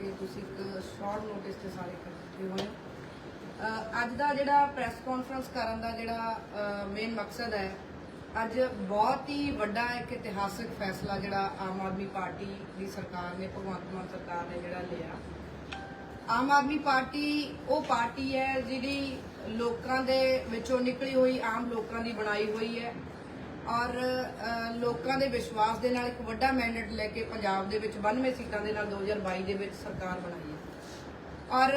ਕਿ ਤੁਸੀਂ ਇੱਕ ਸ਼ਾਰਟ ਨੋਟਿਸ ਤੇ ਸਾਰੇ ਇਕੱਠੇ ਹੋਏ ਅੱਜ ਦਾ ਜਿਹੜਾ ਪ੍ਰੈਸ ਕਾਨਫਰੰਸ ਕਰਨ ਦਾ ਜਿਹੜਾ ਮੇਨ ਮਕਸਦ ਹੈ, ਅੱਜ ਬਹੁਤ ਹੀ ਵੱਡਾ ਇੱਕ ਇਤਿਹਾਸਕ ਫੈਸਲਾ ਜਿਹੜਾ ਆਮ ਆਦਮੀ ਪਾਰਟੀ ਦੀ ਸਰਕਾਰ ਨੇ, ਭਗਵੰਤ ਮਾਨ ਸਰਕਾਰ ਨੇ ਜਿਹੜਾ ਲਿਆ। ਆਮ ਆਦਮੀ ਪਾਰਟੀ ਉਹ ਪਾਰਟੀ ਹੈ ਜਿਹੜੀ ਲੋਕਾਂ ਦੇ ਵਿੱਚੋਂ ਨਿਕਲੀ ਹੋਈ, ਆਮ ਲੋਕਾਂ ਦੀ ਬਣਾਈ ਹੋਈ ਹੈ। ਔਰ ਲੋਕਾਂ ਦੇ ਵਿਸ਼ਵਾਸ ਦੇ ਨਾਲ ਇੱਕ ਵੱਡਾ ਮੈਂਡੇਟ ਲੈ ਕੇ ਪੰਜਾਬ ਦੇ ਵਿੱਚ 92 ਸੀਟਾਂ ਦੇ ਨਾਲ 2022 ਦੇ ਵਿੱਚ ਸਰਕਾਰ ਬਣਾਈ ਹੈ। ਔਰ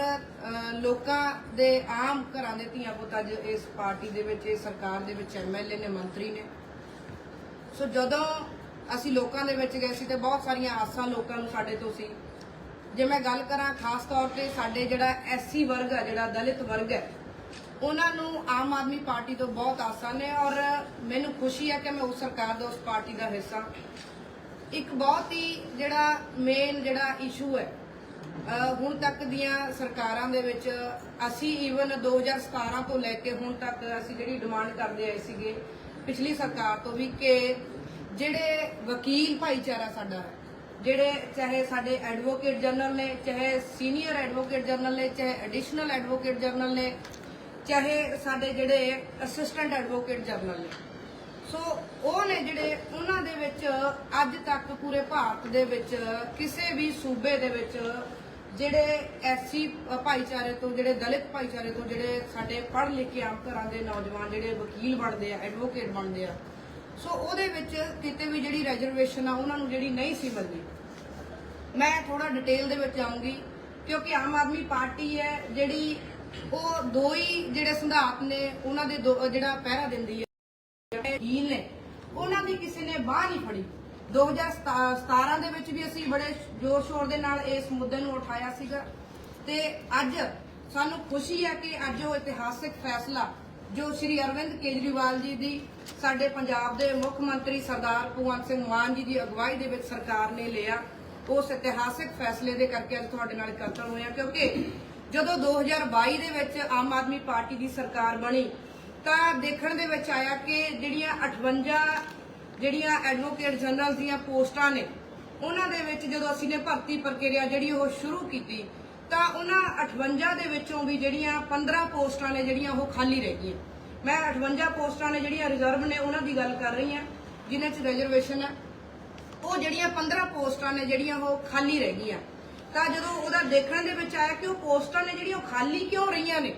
ਲੋਕਾਂ ਦੇ ਆਮ ਘਰਾਂ ਦੇ ਧੀਆਂ ਪੁੱਤ ਅੱਜ ਇਸ ਪਾਰਟੀ ਦੇ ਵਿੱਚ, ਇਸ ਸਰਕਾਰ ਦੇ ਵਿੱਚ ਐਮਐਲਏ ਨੇ, ਮੰਤਰੀ ਨੇ। ਸੋ ਜਦੋਂ ਅਸੀਂ ਲੋਕਾਂ ਦੇ ਵਿੱਚ ਗਏ ਸੀ ਤੇ ਬਹੁਤ ਸਾਰੀਆਂ ਆਸਾਂ ਲੋਕਾਂ ਨੂੰ ਸਾਡੇ ਤੋਂ ਸੀ। ਜੇ ਮੈਂ ਗੱਲ ਕਰਾਂ, ਖਾਸ ਤੌਰ ਤੇ ਸਾਡੇ ਜਿਹੜਾ ਐਸਸੀ ਵਰਗ ਹੈ ਜਿਹੜਾ ਦਲਿਤ ਵਰਗ ਹੈ ਉਹਨਾਂ ਨੂੰ ਆਮ ਆਦਮੀ ਪਾਰਟੀ ਤੋਂ ਬਹੁਤ ਆਸਾਂ ਨੇ ਔਰ ਮੈਨੂੰ ਖੁਸ਼ੀ ਹੈ ਕਿ ਮੈਂ ਉਸ ਸਰਕਾਰ ਦਾ, ਉਸ ਪਾਰਟੀ ਦਾ ਹਿੱਸਾ। ਇੱਕ ਬਹੁਤ ਹੀ ਜਿਹੜਾ ਮੇਨ ਜਿਹੜਾ ਇਸ਼ੂ ਹੈ ਹੁਣ ਤੱਕ ਦੀਆਂ ਸਰਕਾਰਾਂ ਦੇ ਵਿੱਚ ਅਸੀਂ ਈਵਨ 2017 ਤੋਂ ਲੈ ਕੇ ਹੁਣ ਤੱਕ ਅਸੀਂ ਜਿਹੜੀ ਡਿਮਾਂਡ ਕਰਦੇ ਆਏ ਸੀਗੇ ਪਿਛਲੀ ਸਰਕਾਰ ਤੋਂ ਵੀ ਕਿ ਜਿਹੜੇ ਵਕੀਲ ਭਾਈਚਾਰਾ ਸਾਡਾ ਹੈ, ਜਿਹੜੇ ਚਾਹੇ ਸਾਡੇ ਐਡਵੋਕੇਟ ਜਨਰਲ ਨੇ, ਚਾਹੇ ਸੀਨੀਅਰ ਐਡਵੋਕੇਟ ਜਨਰਲ ਨੇ, ਚਾਹੇ ਐਡੀਸ਼ਨਲ ਐਡਵੋਕੇਟ ਜਨਰਲ ਨੇ ਚਾਹੇ ਸਾਡੇ ਜਿਹੜੇ ਅਸਿਸਟੈਂਟ ਐਡਵੋਕੇਟ ਜਨਰਲ ਨੇ। ਸੋ ਉਹ ਨੇ ਜਿਹੜੇ ਉਹਨਾਂ ਦੇ ਵਿੱਚ ਅੱਜ ਤੱਕ ਪੂਰੇ ਭਾਰਤ ਦੇ ਵਿੱਚ ਕਿਸੇ ਵੀ ਸੂਬੇ ਦੇ ਵਿੱਚ ਜਿਹੜੇ ਐਸੀ ਭਾਈਚਾਰੇ ਤੋਂ, ਜਿਹੜੇ ਦਲਿਤ ਭਾਈਚਾਰੇ ਤੋਂ ਜਿਹੜੇ ਸਾਡੇ ਪੜ੍ਹ ਲਿਖ ਕੇ ਆਮ ਘਰਾਂ ਦੇ ਨੌਜਵਾਨ ਜਿਹੜੇ ਵਕੀਲ ਬਣਦੇ ਆ ਐਡਵੋਕੇਟ ਬਣਦੇ ਆ ਸੋ ਉਹਦੇ ਵਿੱਚ ਕਿਤੇ ਵੀ ਜਿਹੜੀ ਰਿਜ਼ਰਵੇਸ਼ਨ ਆ, ਉਹਨਾਂ ਨੂੰ ਜਿਹੜੀ ਨਹੀਂ ਸੀ ਮਿਲਦੀ। ਮੈਂ ਥੋੜਾ ਡਿਟੇਲ ਦੇ ਵਿੱਚ ਆਉਂਗੀ ਕਿਉਂਕਿ ਆਮ ਆਦਮੀ ਪਾਰਟੀ ਹੈ, ਜਿਹੜੀ ਉਹ ਦੋ ਹੀ ਜਿਹੜੇ ਸਿਧਾਂਤ ਨੇ, ਉਹਨਾਂ ਦੇ ਦੋ- ਜਿਹੜਾ ਪਹਿਰਾ ਦਿੰਦੀ ਹੈ, ਜਿਹੜੇ ਵਕੀਲ ਨੇ, ਉਹਨਾਂ ਦੀ ਕਿਸੇ ਨੇ ਬਾਹ ਨਹੀਂ ਫੜੀ। 2017 ਦੇ ਵਿੱਚ ਵੀ ਅਸੀਂ ਬੜੇ ਜ਼ੋਰ ਸ਼ੋਰ ਦੇ ਨਾਲ ਇਸ ਮੁੱਦੇ ਨੂੰ ਉਠਾਇਆ ਸੀਗਾ। ਤੇ ਅੱਜ ਸਾਨੂੰ ਖੁਸ਼ੀ ਹੈ ਕਿ ਅੱਜ ਉਹ ਇਤਿਹਾਸਿਕ ਫੈਸਲਾ, ਜੋ ਸ਼੍ਰੀ ਅਰਵਿੰਦ ਕੇਜਰੀਵਾਲ ਜੀ ਦੀ ਸਾਡੇ ਪੰਜਾਬ ਦੇ ਮੁੱਖ ਮੰਤਰੀ ਸਰਦਾਰ ਭਗਵੰਤ ਸਿੰਘ ਮਾਨ ਜੀ ਦੀ ਅਗਵਾਈ ਦੇ ਵਿੱਚ ਸਰਕਾਰ ਨੇ ਲਿਆ ਉਸ ਇਤਿਹਾਸਿਕ ਫੈਸਲੇ ਦੇ ਕਰਕੇ ਅੱਜ ਤੁਹਾਡੇ ਨਾਲ ਇਕੱਤਰ ਹੋਏ ਹਾਂ, ਕਿਉਂਕਿ ਜਦੋਂ 2022 ਦੇ ਵਿੱਚ ਆਮ ਆਦਮੀ ਪਾਰਟੀ ਦੀ ਸਰਕਾਰ ਬਣੀ, ਤਾਂ ਦੇਖਣ ਦੇ ਵਿੱਚ ਆਇਆ ਕਿ ਜਿਹੜੀਆਂ 58 ਜਿਹੜੀਆਂ ਐਡਵੋਕੇਟ ਜਨਰਲ ਦੀਆਂ ਪੋਸਟਾਂ ਨੇ, ਉਹਨਾਂ ਦੇ ਵਿੱਚ ਜਦੋਂ ਅਸੀਂ ਨੇ ਭਰਤੀ ਪ੍ਰਕਿਰਿਆ ਜਿਹੜੀ ਉਹ ਸ਼ੁਰੂ ਕੀਤੀ, ਤਾਂ ਉਹਨਾਂ 58 ਦੇ ਵਿੱਚੋਂ ਵੀ ਜਿਹੜੀਆਂ 15 ਪੋਸਟਾਂ ਨੇ ਜਿਹੜੀਆਂ ਉਹ ਖਾਲੀ ਰਹਿ ਗਈਆਂ। ਮੈਂ 58 ਪੋਸਟਾਂ ਨੇ ਜਿਹੜੀਆਂ ਰਿਜ਼ਰਵ ਨੇ ਉਹਨਾਂ ਦੀ ਗੱਲ ਕਰ ਰਹੀ ਹਾਂ, ਜਿਨ੍ਹਾਂ 'ਚ ਰਿਜ਼ਰਵੇਸ਼ਨ ਹੈ। ਉਹ ਜਿਹੜੀਆਂ 15 ਪੋਸਟਾਂ ਨੇ ਜਿਹੜੀਆਂ ਉਹ ਖਾਲੀ ਰਹਿ ਗਈਆਂ। ਤਾਂ ਜਦੋਂ ਉਹਦਾ ਦੇਖਣ ਦੇ ਵਿੱਚ ਆਇਆ ਕਿ ਉਹ ਪੋਸਟਾਂ ਨੇ ਜਿਹੜੀਆਂ ਉਹ ਖਾਲੀ ਕਿਉਂ ਰਹੀਆਂ ਨੇ?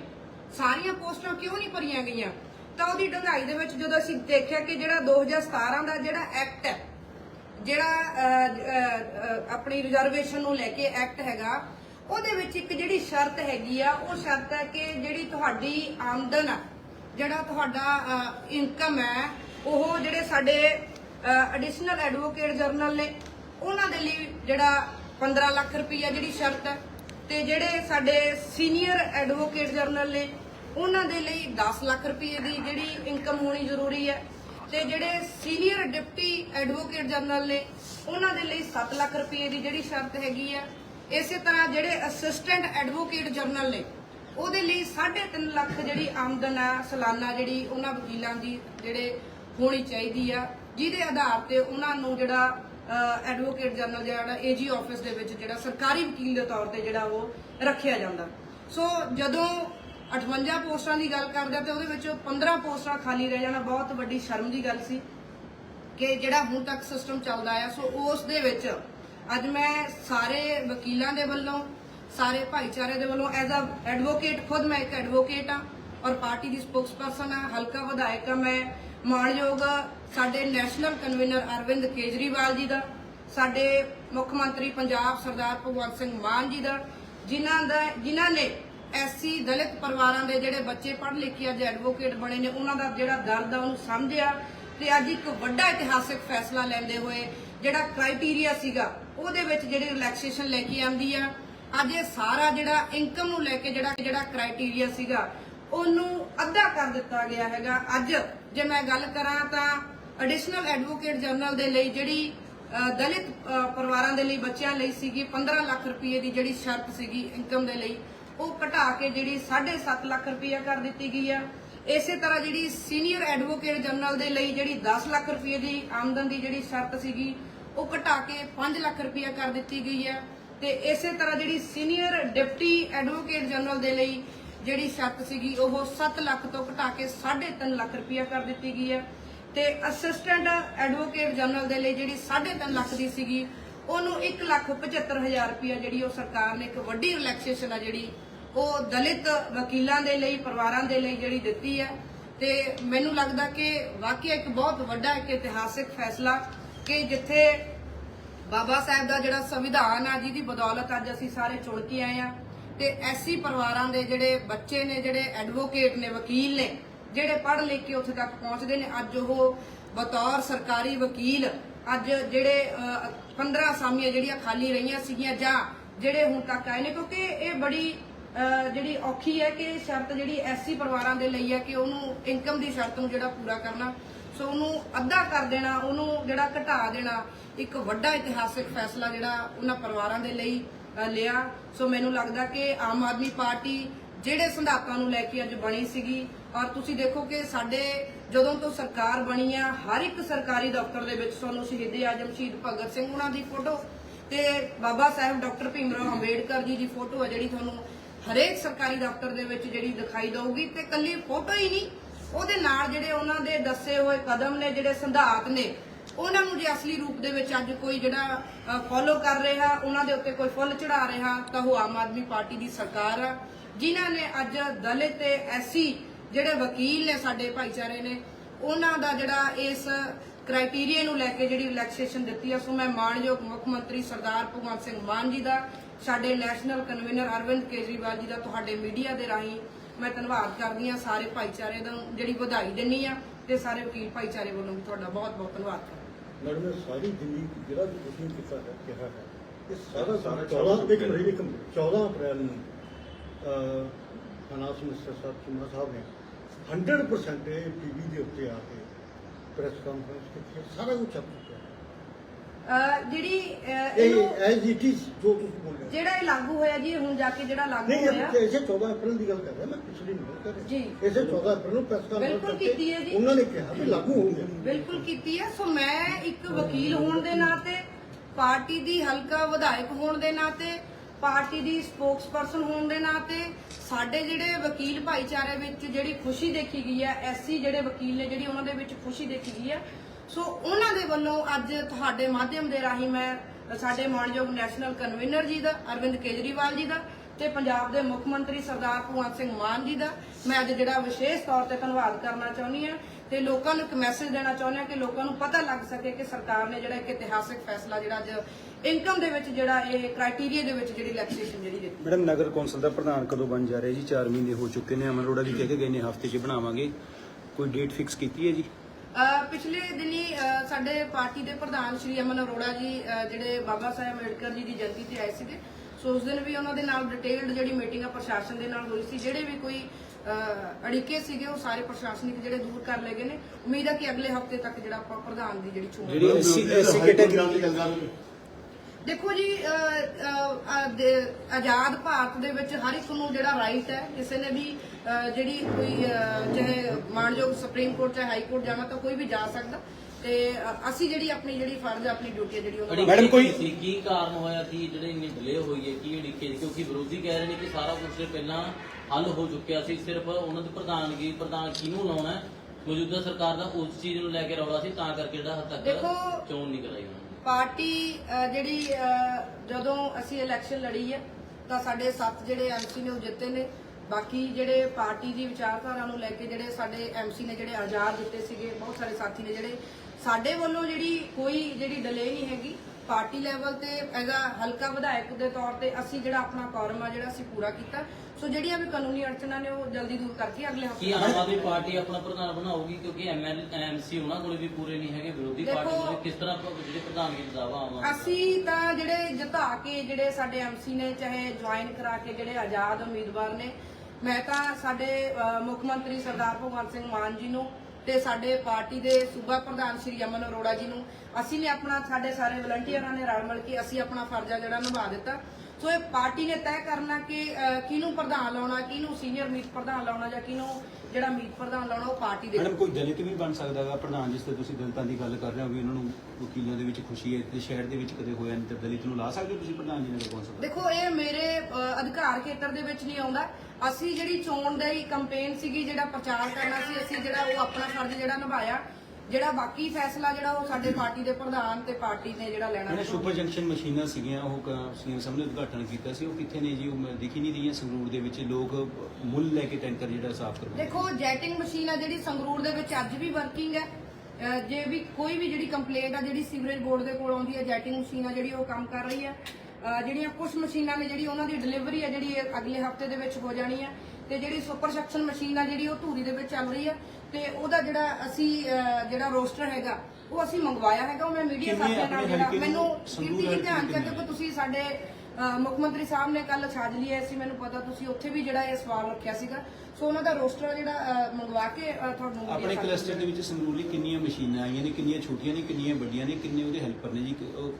ਸਾਰੀਆਂ ਪੋਸਟਾਂ ਕਿਉਂ ਨਹੀਂ ਭਰੀਆਂ ਗਈਆਂ? ਤਾਂ ਉਹਦੀ ਡੂੰਘਾਈ ਦੇ ਵਿੱਚ ਜਦੋਂ ਅਸੀਂ ਦੇਖਿਆ ਕਿ ਜਿਹੜਾ 2017 ਦਾ ਜਿਹੜਾ ਐਕਟ ਹੈ, ਜਿਹੜਾ ਆਪਣੀ ਰਿਜ਼ਰਵੇਸ਼ਨ ਨੂੰ ਲੈ ਕੇ ਐਕਟ ਹੈਗਾ, ਉਹਦੇ ਵਿੱਚ ਇੱਕ ਜਿਹੜੀ ਸ਼ਰਤ ਹੈਗੀ ਆ, ਉਹ ਸ਼ਰਤ ਹੈ ਕਿ ਜਿਹੜੀ ਤੁਹਾਡੀ ਆਮਦਨ ਆ, ਜਿਹੜਾ ਤੁਹਾਡਾ ਇਨਕਮ ਹੈ, ਉਹ ਜਿਹੜੇ ਸਾਡੇ ਐਡੀਸ਼ਨਲ ਐਡਵੋਕੇਟ ਜਰਨਲ ਨੇ, ਉਹਨਾਂ ਦੇ ਲਈ ਜਿਹੜਾ 15 ਲੱਖ ਰੁਪਈਆ ਜਿਹੜੀ ਸ਼ਰਤ ਹੈ ਤੇ ਜਿਹੜੇ ਸਾਡੇ ਸੀਨੀਅਰ ਐਡਵੋਕੇਟ ਜਰਨਲ ਨੇ, ਉਹਨਾਂ ਦੇ ਲਈ 10 ਲੱਖ ਰੁਪਏ ਦੀ ਜਿਹੜੀ ਇਨਕਮ ਹੋਣੀ ਜ਼ਰੂਰੀ ਹੈ ਤੇ ਜਿਹੜੇ ਸੀਨੀਅਰ ਡਿਪਟੀ ਐਡਵੋਕੇਟ ਜਨਰਲ ਨੇ, ਉਹਨਾਂ ਦੇ ਲਈ 7 ਲੱਖ ਰੁਪਏ ਦੀ ਜਿਹੜੀ ਸ਼ਰਤ ਹੈਗੀ ਆ ਇਸੇ ਤਰ੍ਹਾਂ ਜਿਹੜੇ ਅਸਿਸਟੈਂਟ ਐਡਵੋਕੇਟ ਜਨਰਲ ਨੇ, ਉਹਦੇ ਲਈ 3.5 ਲੱਖ ਜਿਹੜੀ ਆਮਦਨ ਆ, ਸਾਲਾਨਾ ਜਿਹੜੀ ਉਹਨਾਂ ਵਕੀਲਾਂ ਦੀ ਜਿਹੜੇ ਹੋਣੀ ਚਾਹੀਦੀ ਆ। ਜਿਹਦੇ ਆਧਾਰ ਤੇ ਉਹਨਾਂ ਨੂੰ ਜਿਹੜਾ ਐਡਵੋਕੇਟ ਜਨਰਲ ਜਿਹੜਾ ਏਜੀ ਆਫਿਸ ਦੇ ਵਿੱਚ ਜਿਹੜਾ ਸਰਕਾਰੀ ਵਕੀਲ ਦੇ ਤੌਰ ਤੇ ਜਿਹੜਾ ਉਹ ਰੱਖਿਆ ਜਾਂਦਾ। ਸੋ ਜਦੋਂ 58 ਪੋਸਟਾਂ ਦੀ ਗੱਲ ਕਰਦੇ ਆ ਤੇ ਉਹਦੇ ਵਿੱਚ 15 ਪੋਸਟਾਂ ਖਾਲੀ ਰਹਿ ਜਾਣਾ ਬਹੁਤ ਵੱਡੀ ਸ਼ਰਮ ਦੀ ਗੱਲ ਸੀ ਕਿ ਜਿਹੜਾ ਹੁਣ ਤੱਕ ਸਿਸਟਮ ਚੱਲਦਾ ਆ। ਸੋ ਉਸ ਦੇ ਵਿੱਚ ਅੱਜ ਮੈਂ ਸਾਰੇ ਵਕੀਲਾਂ ਦੇ ਵੱਲੋਂ, ਸਾਰੇ ਭਾਈਚਾਰੇ ਦੇ ਵੱਲੋਂ ਐਜ਼ ਅ ਐਡਵੋਕੇਟ ਖੁਦ ਮੈਂ ਇੱਕ ਐਡਵੋਕੇਟ ਆ ਔਰ ਪਾਰਟੀ ਦੀ ਸਪੋਕਸਪਰਸਨ ਆ, ਹਲਕਾ ਵਿਧਾਇਕ ਆ ਮੈਂ। ਮਾਣਯੋਗ ਸਾਡੇ ਨੈਸ਼ਨਲ ਕਨਵੀਨਰ ਅਰਵਿੰਦ ਕੇਜਰੀਵਾਲ ਜੀ ਦਾ, ਸਾਡੇ ਮੁੱਖ ਮੰਤਰੀ ਪੰਜਾਬ ਸਰਦਾਰ ਭਗਵੰਤ ਸਿੰਘ ਮਾਨ ਜੀ ਦਾ, ਜਿਨ੍ਹਾਂ ਦਾ, ਜਿਨ੍ਹਾਂ ਨੇ ਐਸਸੀ ਦਲਿਤ ਪਰਿਵਾਰਾਂ ਦੇ ਜਿਹੜੇ ਬੱਚੇ ਪੜ੍ਹ ਲਿਖ ਕੇ ਅੱਜ ਐਡਵੋਕੇਟ ਬਣੇ ਨੇ, ਉਹਨਾਂ ਦਾ ਜਿਹੜਾ ਦਰਦ ਆ, ਉਹਨੂੰ ਸਮਝਿਆ ਤੇ ਅੱਜ ਇੱਕ ਵੱਡਾ ਇਤਿਹਾਸਿਕ ਫੈਸਲਾ ਲੈਂਦੇ ਹੋਏ ਜਿਹੜਾ ਕ੍ਰਾਈਟੇਰੀਆ ਸੀਗਾ, ਉਹਦੇ ਵਿੱਚ ਜਿਹੜੀ ਰਿਲੈਕਸੇਸ਼ਨ ਲੈ ਕੇ ਆਂਦੀ ਆ। ਅੱਜ ਇਹ ਸਾਰਾ ਜਿਹੜਾ ਇਨਕਮ ਨੂੰ ਲੈ ਕੇ ਜਿਹੜਾ ਜਿਹੜਾ ਕ੍ਰਾਈਟੇਰੀਆ ਸੀਗਾ, ਉਹਨੂੰ ਅੱਧਾ ਕਰ ਦਿੱਤਾ ਗਿਆ ਹੈਗਾ। ਅੱਜ ਜੇ ਮੈਂ ਗੱਲ ਕਰਾਂ ਤਾਂ ਐਡੀਸ਼ਨਲ ਐਡਵੋਕੇਟ ਜਨਰਲ ਦੇ ਲਈ ਜਿਹੜੀ ਦਲਿਤ ਪਰਿਵਾਰਾਂ ਦੇ ਲਈ ਬੱਚਿਆਂ ਲਈ ਸੀਗੀ 15 ਲੱਖ ਰੁਪਏ ਦੀ ਜਿਹੜੀ ਸ਼ਰਤ ਸੀਗੀ ਇਨਕਮ ਦੇ ਲਈ, ਉਹ ਘਟਾ ਕੇ ਜਿਹੜੀ 7.5 ਲੱਖ ਰੁਪਏ ਕਰ ਦਿੱਤੀ ਗਈ ਆ। ਇਸੇ ਤਰ੍ਹਾਂ ਜਿਹੜੀ ਸੀਨੀਅਰ ਐਡਵੋਕੇਟ ਜਨਰਲ ਦੇ ਲਈ ਜਿਹੜੀ 10 ਲੱਖ ਰੁਪਏ ਦੀ ਆਮਦਨ ਦੀ ਜਿਹੜੀ ਸ਼ਰਤ ਸੀਗੀ, ਉਹ ਘਟਾ ਕੇ 5 ਲੱਖ ਰੁਪਏ ਕਰ ਦਿੱਤੀ ਗਈ ਹੈ ਤੇ ਇਸੇ ਤਰ੍ਹਾਂ ਜਿਹੜੀ ਸੀਨੀਅਰ ਡਿਪਟੀ ਐਡਵੋਕੇਟ ਜਨਰਲ ਦੇ ਲਈ ਜਿਹੜੀ ਸ਼ਰਤ ਸੀਗੀ, ਉਹ 7 ਲੱਖ ਤੋਂ ਘਟਾ ਕੇ 3.5 ਲੱਖ ਰੁਪਇਆ ਕਰ ਦਿੱਤੀ ਗਈ ਹੈ। ਤੇ ਅਸਿਸਟੈਂਟ ਐਡਵੋਕੇਟ ਜਨਰਲ ਦੇ ਲਈ ਜਿਹੜੀ 3.5 ਲੱਖ ਦੀ ਸੀਗੀ, ਉਹਨੂੰ 1 ਲੱਖ 75 ਹਜ਼ਾਰ ਰੁਪਇਆ ਜਿਹੜੀ ਉਹ ਸਰਕਾਰ ਨੇ ਇੱਕ ਵੱਡੀ ਰਿਲੈਕਸੇਸ਼ਨ ਆ ਜਿਹੜੀ, ਉਹ ਦਲਿਤ ਵਕੀਲਾਂ ਦੇ ਲਈ, ਪਰਿਵਾਰਾਂ ਦੇ ਲਈ ਜਿਹੜੀ ਦਿੱਤੀ ਹੈ। ਤੇ ਮੈਨੂੰ ਲੱਗਦਾ ਕਿ ਵਾਕਿਆ ਇੱਕ ਬਹੁਤ ਵੱਡਾ ਇੱਕ ਇਤਿਹਾਸਿਕ ਫੈਸਲਾ ਕਿ ਜਿੱਥੇ ਬਾਬਾ ਸਾਹਿਬ ਦਾ ਜਿਹੜਾ ਸੰਵਿਧਾਨ ਆ, ਜਿਹਦੀ ਬਦੌਲਤ ਅੱਜ ਅਸੀਂ ਸਾਰੇ ਚੁਣ ਕੇ ਆਏ ਆ ਤੇ ਐਸੀ ਪਰਿਵਾਰਾਂ ਦੇ ਜਿਹੜੇ ਬੱਚੇ ਨੇ, ਜਿਹੜੇ ਐਡਵੋਕੇਟ ਨੇ, ਵਕੀਲ ਨੇ, ਜਿਹੜੇ ਪੜ੍ਹ ਲਿਖ ਕੇ ਉੱਥੇ ਤੱਕ ਪਹੁੰਚਦੇ ਨੇ, ਅੱਜ ਉਹ ਬਤੌਰ ਸਰਕਾਰੀ ਵਕੀਲ, ਅੱਜ ਜਿਹੜੇ 15 ਅਸਾਮੀਆਂ ਜਿਹੜੀਆਂ ਖਾਲੀ ਰਹੀਆਂ ਸੀਗੀਆਂ ਜਾਂ ਜਿਹੜੇ ਹੁਣ ਤੱਕ ਆਏ ਨੇ, ਕਿਉਂਕਿ ਇਹ ਬੜੀ ਜਿਹੜੀ ਔਖੀ ਹੈ ਕਿ ਸ਼ਰਤ ਜਿਹੜੀ ਐਸੀ ਪਰਿਵਾਰਾਂ ਦੇ ਲਈ ਹੈ ਕਿ ਉਹਨੂੰ ਇਨਕਮ ਦੀ ਸ਼ਰਤ ਨੂੰ ਜਿਹੜਾ ਪੂਰਾ ਕਰਨਾ, ਸੋ ਉਹਨੂੰ ਅੱਧਾ ਕਰ ਦੇਣਾ, ਉਹਨੂੰ ਜਿਹੜਾ ਘਟਾ ਦੇਣਾ, ਇੱਕ ਵੱਡਾ ਇਤਿਹਾਸਿਕ ਫੈਸਲਾ ਜਿਹੜਾ ਉਹਨਾਂ ਪਰਿਵਾਰਾਂ ਦੇ ਲਈ ਲਿਆ। ਸੋ ਮੈਨੂੰ ਲੱਗਦਾ ਕਿ ਆਮ ਆਦਮੀ ਪਾਰਟੀ ਜਿਹੜੇ ਸਿਧਾਂਤਾਂ ਨੂੰ ਲੈ ਕੇ ਅੱਜ ਬਣੀ ਸੀਗੀ, ਔਰ ਤੁਸੀਂ ਦੇਖੋ ਕਿ ਸਾਡੇ ਜਦੋਂ ਤੋਂ ਸਰਕਾਰ ਬਣੀ ਆ, ਹਰ ਇੱਕ ਸਰਕਾਰੀ ਦਫ਼ਤਰ ਦੇ ਵਿੱਚ ਤੁਹਾਨੂੰ ਸ਼ਹੀਦ ਆਜਮ ਸ਼ਹੀਦ ਭਗਤ ਸਿੰਘ ਉਹਨਾਂ ਦੀ ਫੋਟੋ ਤੇ ਬਾਬਾ ਸਾਹਿਬ ਡਾਕਟਰ ਭੀਮਰਾਓ ਅੰਬੇਡਕਰ ਜੀ ਦੀ ਫੋਟੋ ਆ ਜਿਹੜੀ ਤੁਹਾਨੂੰ ਹਰੇਕ ਸਰਕਾਰੀ ਦਫ਼ਤਰ ਦੇ ਵਿੱਚ ਜਿਹੜੀ ਦਿਖਾਈ ਦਊਗੀ ਤੇ ਕੱਲੀ ਫੋਟੋ ਹੀ ਨਹੀਂ, ਉਹਦੇ ਨਾਲ ਜਿਹੜੇ ਉਹਨਾਂ ਦੇ ਦੱਸੇ ਹੋਏ ਕਦਮ ਨੇ, ਜਿਹੜੇ ਸਿਧਾਂਤ ਨੇ ਉਹਨਾਂ ਨੂੰ ਜੇ ਅਸਲੀ ਰੂਪ ਦੇ ਵਿੱਚ ਅੱਜ ਕੋਈ ਜਿਹੜਾ ਫੋਲੋ ਕਰ ਰਿਹਾ, ਉਹਨਾਂ ਦੇ ਉੱਤੇ ਕੋਈ ਫੁੱਲ ਚੜਾ ਰਿਹਾ, ਤਾਂ ਉਹ ਆਮ ਆਦਮੀ ਪਾਰਟੀ ਦੀ ਸਰਕਾਰ ਆ। ਜਿਨ੍ਹਾਂ ਨੇ ਅੱਜ ਦਲਿਤ ਤੇ ਐਸੀ ਜਿਹੜੇ ਵਕੀਲ ਨੇ ਸਾਡੇ ਭਾਈਚਾਰੇ ਨੇ, ਉਹਨਾਂ ਦਾ ਜਿਹੜਾ ਇਸ ਕ੍ਰਾਈਟੇਰੀਆ ਨੂੰ ਲੈ ਕੇ ਜਿਹੜੀ ਰਿਲੈਕਸੇਸ਼ਨ ਦਿੱਤੀ ਆ, ਸੋ ਮੈਂ ਮਾਣਯੋਗ ਮੁੱਖ ਮੰਤਰੀ ਸਰਦਾਰ ਭਗਵੰਤ ਸਿੰਘ ਮਾਨ ਜੀ ਦਾ, ਸਾਡੇ ਨੈਸ਼ਨਲ ਕਨਵੀਨਰ ਅਰਵਿੰਦ ਕੇਜਰੀਵਾਲ ਜੀ ਦਾ, ਤੁਹਾਡੇ ਮੀਡੀਆ ਦੇ ਰਾਹੀਂ ਮੈਂ ਧੰਨਵਾਦ ਕਰਦੀ ਹਾਂ ਸਾਰੇ ਭਾਈਚਾਰੇ ਦਾ, ਜਿਹੜੀ ਵਧਾਈ ਦਿੰਨੀ ਆ, ਤੇ ਸਾਰੇ ਵਕੀਲ ਭਾਈਚਾਰੇ ਵੱਲੋਂ ਵੀ ਤੁਹਾਡਾ ਬਹੁਤ ਬਹੁਤ ਧੰਨਵਾਦ ਕਰਦੀ ਮੈਡਮ ਇਹ ਸਾਰੀ ਜ਼ਿੰਦਗੀ ਜਿਹੜਾ ਵੀ ਤੁਸੀਂ ਕੀਤਾ ਹੈ ਕਿਹਾ ਹੈ ਇਹ ਸਾਰਾ ਸਾਰਾ 14 ਇੱਕ ਮਿੰਟ 14 ਅਪ੍ਰੈਲ ਨੂੰ ਫਾਈਨਾਂਸ ਮਿਨਿਸਟਰ ਸਾਹਿਬ ਚੁਮਾ ਸਾਹਿਬ ਨੇ 100% ਇਹ ਟੀਵੀ ਦੇ ਉੱਤੇ ਆ ਕੇ ਪ੍ਰੈਸ ਕਾਨਫਰੰਸ ਕੀਤੀ ਹੈ ਸਾਰਾ ਕੁਝ ਅਹ ਜਿਹੜੀ ਇਹ ਇਟ ਇਜ਼ ਜੋ ਤੁਸੀਂ ਬੋਲਿਆ ਜਿਹੜਾ ਇਹ ਲਾਗੂ ਹੋਇਆ ਜੀ ਹੁਣ ਜਾ ਕੇ ਜਿਹੜਾ ਲਾਗੂ ਨਹੀਂ ਹੋਇਆ। ਇਹ ਇਸੇ 14 ਅਪ੍ਰੈਲ ਦੀ ਗੱਲ ਕਰ ਰਿਹਾ ਮੈਂ ਪਿਛਲੀ ਨਹੀਂ ਕਰ ਰਿਹਾ। ਜੀ। ਇਸੇ 14 ਅਪ੍ਰੈਲ ਨੂੰ ਪ੍ਰੈਸ ਕਾਨਫਰੰਸ ਬਿਲਕੁਲ ਕੀਤੀ ਹੈ ਜੀ। ਉਹਨਾਂ ਨੇ ਕਿਹਾ ਵੀ ਲਾਗੂ ਹੋ ਗਿਆ। ਬਿਲਕੁਲ ਕੀਤੀ ਹੈ। ਸੋ ਮੈਂ ਇੱਕ ਵਕੀਲ ਹੋਣ ਦੇ ਨਾਤੇ ਪਾਰਟੀ ਦੀ ਹਲਕਾ ਵਿਧਾਇਕ ਹੋਣ ਦੇ ਨਾਤੇ ਪਾਰਟੀ ਦੀ ਸਪੋਕਸਪਰਸਨ ਹੋਣ ਦੇ ਨਾਤੇ ਸਾਡੇ ਜਿਹੜੇ ਵਕੀਲ ਭਾਈਚਾਰੇ ਵਿੱਚ ਜਿਹੜੀ ਖੁਸ਼ੀ ਦੇਖੀ ਗਈ ਹੈ ਐਸੀ ਜਿਹੜੇ ਵਕੀਲ ਨੇ ਜਿਹੜੀ ਉਹਨਾਂ ਦੇ ਵਿੱਚ ਖੁਸ਼ੀ ਦੇਖੀ ਗਈ ਹੈ ਸੋ ਉਹਨਾਂ ਦੇ ਵੱਲੋਂ ਅੱਜ ਤੁਹਾਡੇ ਮਾਧਿਅਮ ਦੇ ਰਾਹੀਂ ਮੈਂ, ਸਾਡੇ ਮਾਨਯੋਗ ਨੈਸ਼ਨਲ ਕਨਵੀਨਰ ਜੀ ਦਾ, ਅਰਵਿੰਦ ਕੇਜਰੀਵਾਲ ਜੀ ਦਾ ਤੇ ਪੰਜਾਬ ਦੇ ਮੁੱਖ ਮੰਤਰੀ ਸਰਦਾਰ ਭਗਵੰਤ ਸਿੰਘ ਮਾਨ ਜੀ ਦਾ ਮੈਂ ਅੱਜ ਜਿਹੜਾ ਵਿਸ਼ੇਸ਼ ਤੌਰ ਤੇ ਧੰਨਵਾਦ ਕਰਨਾ ਚਾਹੁੰਦੀ ਹਾਂ ਤੇ ਲੋਕਾਂ ਨੂੰ ਇੱਕ ਮੈਸੇਜ ਦੇਣਾ ਚਾਹੁੰਦੇ ਹਾਂ ਕਿ ਲੋਕਾਂ ਨੂੰ ਪਤਾ ਲੱਗ ਸਕੇ ਕਿ ਸਰਕਾਰ ਨੇ ਜਿਹੜਾ ਇੱਕ ਇਤਿਹਾਸਿਕ ਫੈਸਲਾ ਜਿਹੜਾ ਅੱਜ ਇਨਕਮ ਦੇ ਵਿੱਚ ਜਿਹੜਾ ਇਹ ਕ੍ਰਾਈਟੇਰੀਆ ਦੇ ਵਿੱਚ ਜਿਹੜੀ ਰਿਲੈਕਸੇਸ਼ਨ ਜਿਹੜੀ ਦਿੱਤੀ। ਮੈਡਮ, ਨਗਰ ਕੌਂਸਲ ਦਾ ਪ੍ਰਧਾਨ ਕਦੋਂ ਬਣ ਜਾ ਰਿਹਾ ਜੀ? 4 ਮਹੀਨੇ ਹੋ ਚੁੱਕੇ ਨੇ, ਅਮਨ ਅਰੋੜਾ ਵੀ ਕਹਿ ਕੇ ਗਏ ਨੇ, ਹਫ਼ਤੇ 'ਚ ਬਣਾਵਾਂਗੇ। ਕੋਈ ਡੇਟ ਫਿਕਸ ਕੀਤੀ ਹੈ ਜੀ? ਪਿਛਲੇ ਦਿਨੀ ਸਾਡੇ ਪਾਰਟੀ ਦੇ ਪ੍ਰਧਾਨ ਸ਼੍ਰੀ ਅਮਨ ਅਰੋੜਾ ਜੀ ਜਿਹੜੇ ਬਾਬਾ ਸਾਹਿਬ ਅੰਬੇਡਕਰ ਜੀ ਦੀ ਜਯੰਤੀ ਤੇ ਆਏ ਸੀਗੇ ਸੋ ਉਸ ਦਿਨ ਵੀ ਉਹਨਾਂ ਦੇ ਨਾਲ ਡਿਟੇਲਡ ਜਿਹੜੀ ਮੀਟਿੰਗ ਆ ਪ੍ਰਸ਼ਾਸਨ ਦੇ ਨਾਲ ਹੋਈ ਸੀ ਜਿਹੜੇ ਵੀ ਕੋਈ ਅੜਿੱਕੇ ਸੀਗੇ ਉਹ ਸਾਰੇ ਪ੍ਰਸ਼ਾਸਨਿਕ ਜਿਹੜੇ ਦੂਰ ਕਰ ਲਏ ਗਏ ਨੇ। ਉਮੀਦ ਹੈ ਕਿ ਅਗਲੇ ਹਫ਼ਤੇ ਤੱਕ ਜਿਹੜਾ ਆਪਾਂ ਪ੍ਰਧਾਨ ਦੀ ਜਿਹੜੀ ਚੋਣ ਜਿਹੜੀ ਐਸਸੀ ਐਸਸੀ ਕੈਟਾਗਰੀ ਦੇਖੋ ਜੀ ਆਜ਼ਾਦ ਭਾਰਤ ਦੇ ਵਿੱਚ ਹਰ ਇੱਕ ਨੂੰ ਜਿਹੜਾ ਰਾਈਟ ਹੈ ਕਿਸੇ ਨੇ ਵੀ ਜਿਹੜੀ ਕੋਈ ਚਾਹੇ ਮਾਨਯੋਗ ਸੁਪਰੀਮ ਕੋਰਟ ਚਾਹੇ ਹਾਈ ਕੋਰਟ ਜਾਣਾ ਤਾਂ ਕੋਈ ਵੀ ਜਾ ਸਕਦਾ। ਤੇ ਅਸੀਂ ਜਿਹੜੀ ਆਪਣੀ ਜਿਹੜੀ ਫਰਜ਼ ਆਪਣੀ ਡਿਊਟੀ ਜਿਹੜੀ ਉਹ ਮੈਡਮ, ਕੋਈ- ਕੀ ਕਾਰਨ ਹੋਇਆ ਕਿ ਜਿਹੜੇ ਇੰਨੀ ਡਿਲੇ ਹੋਈ ਹੈ ਕੀ ਦੀ? ਕਿਉਂਕਿ ਵਿਰੋਧੀ ਕਹਿ ਰਹੇ ਨੇ ਕਿ ਸਾਰਾ ਕੁਝ ਪਹਿਲਾਂ ਹੱਲ ਹੋ ਚੁੱਕਿਆ ਸੀ। ਸਿਰਫ ਉਹਨਾਂ ਦੀ ਪ੍ਰਧਾਨਗੀ ਪ੍ਰਧਾਨ ਕਿਹਨੂੰ ਲਾਉਣਾ ਹੈ? ਮੌਜੂਦਾ ਸਰਕਾਰ ਦਾ ਉਸ ਚੀਜ਼ ਨੂੰ ਲੈ ਕੇ ਰੌਲਾ ਸੀ ਤਾਂ ਕਰਕੇ ਜਿਹੜਾ ਹੱਦ ਤੱਕ ਚੋਣ ਨਹੀਂ ਕਰਾਈ ਉਹਨਾਂ ਨੇ। ਪਾਰਟੀ ਜਿਹੜੀ ਜਦੋਂ ਅਸੀਂ ਇਲੈਕਸ਼ਨ ਲੜੀ ਹੈ ਤਾਂ ਸਾਡੇ ਸੱਤ ਜਿਹੜੇ ਐਮਸੀ ਨੇ ਉਹ ਜਿੱਤੇ ਨੇ। ਬਾਕੀ ਜਿਹੜੇ ਪਾਰਟੀ ਦੀ ਵਿਚਾਰਧਾਰਾ ਨੂੰ ਲੈ ਕੇ ਜਿਹੜੇ ਸਾਡੇ ਐਮਸੀ ਨੇ ਜਿਹੜੇ ਆਜ਼ਾਦ ਦਿੱਤੇ ਸੀਗੇ ਬਹੁਤ ਸਾਰੇ ਸਾਥੀ ਨੇ ਜਿਹੜੇ ਸਾਡੇ ਵੱਲੋਂ ਜਿਹੜੀ ਕੋਈ ਜਿਹੜੀ ਡਿਲੇ ਨਹੀਂ ਹੈਗੀ। ਪਾਰਟੀ ਲੈਵਲ ਤੇ ਐਜ਼ ਅ ਹਲਕਾ ਵਿਧਾਇਕ ਦੇ ਤੌਰ ਤੇ ਅਸੀਂ ਜਿਹੜਾ ਆਪਣਾ ਕੌਰਮ ਆ ਜਿਹੜਾ ਅਸੀਂ ਪੂਰਾ ਕੀਤਾ। ਸੋ ਜਿਹੜੀਆਂ ਵੀ ਕਾਨੂੰਨੀ ਅੜਚਨਾਂ ਨੇ ਉਹ ਜਲਦੀ ਦੂਰ ਕਰਕੇ ਅਗਲੇ ਕੀ ਹਫ਼ਤੇ ਆਮ ਆਦਮੀ ਪਾਰਟੀ ਆਪਣਾ ਪ੍ਰਧਾਨ ਬਣਾਉਗੀ ਕਿਉਂਕਿ ਐਮਐਲ ਐਮਸੀ ਉਹਨਾਂ ਕੋਲ ਵੀ ਪੂਰੇ ਨਹੀਂ ਹੈਗੇ ਵਿਰੋਧੀ ਪਾਰਟੀ ਕੋਲ ਕਿਸ ਤਰ੍ਹਾਂ ਜਿਹੜੇ ਪ੍ਰਧਾਨਗੀ ਦਾ ਦਾਵਾ ਆਵਾ ਅਸੀਂ ਤਾਂ ਜਿਹੜੇ ਜਿਤਾ ਕੇ ਜਿਹੜੇ ਸਾਡੇ ਐਮਸੀ ਨੇ ਚਾਹੇ ਜੁਆਇਨ ਕਰਾ ਕੇ ਜਿਹੜੇ ਆਜ਼ਾਦ ਉਮੀਦਵਾਰ ਨੇ ਮੈਂ ਤਾਂ ਸਾਡੇ ਮੁੱਖ ਮੰਤਰੀ ਸਰਦਾਰ ਭਗਵੰਤ ਸਿੰਘ ਮਾਨ ਜੀ ਨੂੰ ਤੇ ਸਾਡੇ ਪਾਰਟੀ ਦੇ ਸੂਬਾ ਪ੍ਰਧਾਨ ਸ਼੍ਰੀ ਅਮਨ ਅਰੋੜਾ ਜੀ ਨੂੰ, ਅਸੀਂ ਨੇ ਆਪਣਾ, ਸਾਡੇ ਸਾਰੇ ਵਲੰਟੀਅਰਾਂ ਨੇ ਰਲ ਮਿਲ ਕੇ ਅਸੀਂ ਆਪਣਾ ਫਰਜ਼ਾ ਜਿਹੜਾ ਨਿਭਾ ਦਿੱਤਾ। ਸੋ ਇਹ ਪਾਰਟੀ ਨੇ ਤੈਅ ਕਰਨਾ ਕਿ ਕਿਹਨੂੰ ਪ੍ਰਧਾਨ ਲਾਉਣਾ ਕਿਹਨੂੰ ਸੀਨੀਅਰ ਮੀਤ ਪ੍ਰਧਾਨ ਲਾਉਣਾ ਜਾਂ ਕਿਹਨੂੰ ਜਿਹੜਾ ਮੀਤ ਪ੍ਰਧਾਨ ਲਾਉਣਾ ਉਹ ਪਾਰਟੀ ਦੇ ਮੈਡਮ ਕੋਈ ਦਲਿਤ ਵੀ ਬਣ ਸਕਦਾ ਹੈਗਾ ਪ੍ਰਧਾਨ ਜਿਸ ਤੇ ਤੁਸੀਂ ਦਲਿਤਾਂ ਦੀ ਗੱਲ ਕਰ ਰਹੇ ਹੋ ਵੀ ਉਹਨਾਂ ਨੂੰ ਵਕੀਲਾਂ ਦੇ ਵਿੱਚ ਖੁਸ਼ੀ ਹੈ ਤੇ ਸ਼ਹਿਰ ਦੇ ਵਿੱਚ ਕਦੇ ਹੋਇਆ ਨਹੀਂ ਤੇ ਦਲਿਤ ਨੂੰ ਲਾ ਸਕਦੇ ਹੋ ਤੁਸੀਂ ਪ੍ਰਧਾਨ ਜੀ ਨਾਲ ਕੌਣ ਸਕਦਾ ਦੇਖੋ ਇਹ ਮੇਰੇ ਅਧਿਕਾਰ ਖੇਤਰ ਦੇ ਵਿੱਚ ਨਹੀਂ ਆਉਂਦਾ। ਅਸੀਂ ਜਿਹੜੀ ਚੋਣ ਦਾ ਹੀ ਕੈਂਪੇਨ ਸੀਗੀ ਜਿਹੜਾ ਪ੍ਰਚਾਰ ਕਰਨਾ ਸੀ ਅਸੀਂ ਜਿਹੜਾ ਉਹ ਆਪਣਾ ਫਰਜ਼ ਜਿਹੜਾ ਨਿਭਾਇਆ ਜਿਹੜਾ ਬਾਕੀ ਫੈਸਲਾ ਜਿਹੜਾ ਉਹ ਸਾਡੇ ਪਾਰਟੀ ਦੇ ਪ੍ਰਧਾਨ ਤੇ ਪਾਰਟੀ ਨੇ ਜਿਹੜਾ ਲੈਣਾ ਜਿਹੜੇ ਸੁਪਰ ਜੰਕਸ਼ਨ ਮਸ਼ੀਨਾਂ ਸੀਗੀਆਂ ਉਹ ਸੀਐਮ ਸਾਹਿਬ ਨੇ ਉਦਘਾਟਨ ਕੀਤਾ ਸੀ ਉਹ ਕਿੱਥੇ ਨੇ ਜੀ? ਉਹ ਮੈਂ ਦਿਖ ਨਹੀਂ ਰਹੀਆਂ ਸੰਗਰੂਰ ਦੇ ਵਿੱਚ ਲੋਕ ਮੁੱਲ ਲੈ ਕੇ ਟੈਂਕਰ ਜਿਹੜਾ ਸਾਫ਼ ਕਰਵਾਉਂਦੇ ਦੇਖੋ ਜੈਟਿੰਗ ਮਸ਼ੀਨ ਆ ਜਿਹੜੀ ਸੰਗਰੂਰ ਦੇ ਵਿੱਚ ਅੱਜ ਵੀ ਵਰਕਿੰਗ ਹੈ। ਜੇ ਵੀ ਕੋਈ ਵੀ ਜਿਹੜੀ ਕੰਪਲੇਂਟ ਆ ਜਿਹੜੀ ਸੀਵਰੇਜ ਬੋਰਡ ਦੇ ਕੋਲ ਆਉਂਦੀ ਹੈ ਜੈਟਿੰਗ ਮਸ਼ੀਨ ਆ ਜਿਹੜੀ ਉਹ ਕੰਮ ਕਰ ਰਹੀ ਹੈ। ਜਿਹੜੀਆਂ ਕੁਝ ਮਸ਼ੀਨਾਂ ਨੇ ਜਿਹੜੀ ਉਹਨਾਂ ਦੀ ਡਿਲੀਵਰੀ ਆ ਜਿਹੜੀ ਅਗਲੇ ਹਫ਼ਤੇ ਦੇ ਵਿੱਚ ਹੋ ਜਾਣੀ ਹੈ। ਤੇ ਜਿਹੜੀ ਸੁਪਰ ਸੈਕਸ਼ਨ ਮਸ਼ੀਨ ਆ ਜਿਹੜੀ ਉਹ ਧੂਰੀ ਦੇ ਵਿੱਚ ਚੱਲ ਰਹੀ ਹੈ। ਤੇ ਉਹਦਾ ਜਿਹੜਾ ਅਸੀਂ ਅਹ ਜਿਹੜਾ ਰੋਸਟਰ ਹੈਗਾ ਉਹ ਅਸੀਂ ਮੰਗਵਾਇਆ ਹੈਗਾ ਉਹ ਮੈਂ ਮੀਡੀਆ ਕਿੰਨੇ ਸਾਥੀਆਂ ਨਾਲ ਆਪਣੇ ਜਿਹੜਾ ਹਲਕੇ ਨੂੰ ਮੈਨੂੰ ਜੀ ਹਲਕੇ ਧਿਆਨ ਕਿੰਨੇ ਚੱਕ ਕਿ ਤੁਸੀਂ ਸਾਡੇ ਅਹ ਮੁੱਖ ਮੰਤਰੀ ਸਾਹਿਬ ਨੇ ਕੱਲ ਛਾਜਲੀ ਆਏ ਸੀ ਮੈਨੂੰ ਪਤਾ ਤੁਸੀਂ ਉੱਥੇ ਵੀ ਜਿਹੜਾ ਇਹ ਸਵਾਲ ਰੱਖਿਆ ਸੀਗਾ। ਸੋ ਉਹਨਾਂ ਦਾ ਰੋਸਟਰ ਜਿਹੜਾ ਅਹ, ਮੰਗਵਾ ਕੇ ਅਹ, ਤੁਹਾਨੂੰ media ਆਪਣੇ ਕਲਸਟਰ ਦੇ ਵਿੱਚ ਸੰਗਰੂਰ ਲਈ ਕਿੰਨੀਆਂ ਮਸ਼ੀਨਾਂ ਆਈਆਂ ਨੇ ਕਿੰਨੀਆਂ ਛੋਟੀਆਂ ਨੇ ਕਿੰਨੀਆਂ ਵੱਡੀਆਂ ਨੇ ਕਿੰਨੇ ਉਹਦੇ ਹੈਲਪਰ ਨੇ ਜੀ? ਕਿ ਉਹ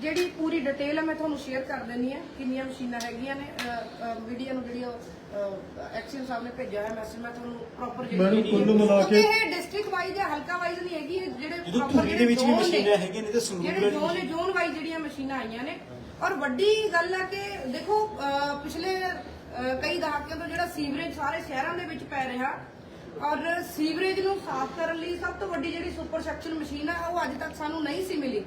ਜਿਹੜੀ ਪੂਰੀ ਡਿਟੇਲ ਹੈ ਮੈਂ ਤੁਹਾਨੂੰ ਸ਼ੇਅਰ ਕਰ ਦਿੰਨੀ ਆ ਕਿੰਨੀਆਂ ਮਸ਼ੀਨਾਂ ਹੈਗੀਆਂ ਨੇ ਮੀਡੀਆ ਨੂੰ ਜਿਹੜੀ ਐਕਸ਼ਨ ਸਾਹਿਬ ਨੇ ਭੇਜਿਆ ਹੈ ਮੈਸੇਜ ਮੈਂ ਤੁਹਾਨੂੰ ਪ੍ਰੋਪਰ ਮੈਡਮ, ਕੁੱਲ ਮਿਲਾ ਕੇ- ਇਹ ਡਿਸਟ੍ਰਿਕਟ ਵਾਈਜ਼ ਜਾਂ ਹਲਕਾ ਵਾਈਜ਼ ਨਹੀਂ ਹੈਗੀ ਇਹ ਜਿਹੜੇ ਜਦੋਂ proper ਧੂਰੀ ਦੇ ਵਿੱਚ ਵੀ ਜਿਹੜੇ zone ਮਸ਼ੀਨਾਂ ਨੇ, ਹੈਗੀਆਂ ਨੇ ਤੇ ਸੰਗਰੂਰ ਜਿਹੜੇ ਵਾਲੀ ਜ਼ੋਨ ਨੇ ਜ਼ੋਨ ਵਾਈਜ਼ ਜਿਹੜੀਆਂ ਮਸ਼ੀਨਾਂ ਆਈਆਂ ਨੇ। ਔਰ ਵੱਡੀ ਗੱਲ ਹੈ ਕਿ ਦੇਖੋ ਅਹ, ਪਿਛਲੇ ਅਹ, ਕਈ ਦਹਾਕਿਆਂ ਤੋਂ ਜਿਹੜਾ ਸੀਵਰੇਜ ਸਾਰੇ ਸ਼ਹਿਰਾਂ ਦੇ ਵਿੱਚ ਪੈ ਰਿਹਾ ਔਰ ਸੀਵਰੇਜ ਨੂੰ ਸਾਫ਼ ਕਰਨ ਲਈ ਸਭ ਤੋਂ ਵੱਡੀ ਜਿਹੜੀ ਸੁਪਰ ਸੈਕਸ਼ਨ ਮਸ਼ੀਨ ਆ ਉਹ ਅੱਜ ਤੱਕ ਸਾਨੂੰ ਨਹੀਂ ਸੀ ਮਿਲੀ।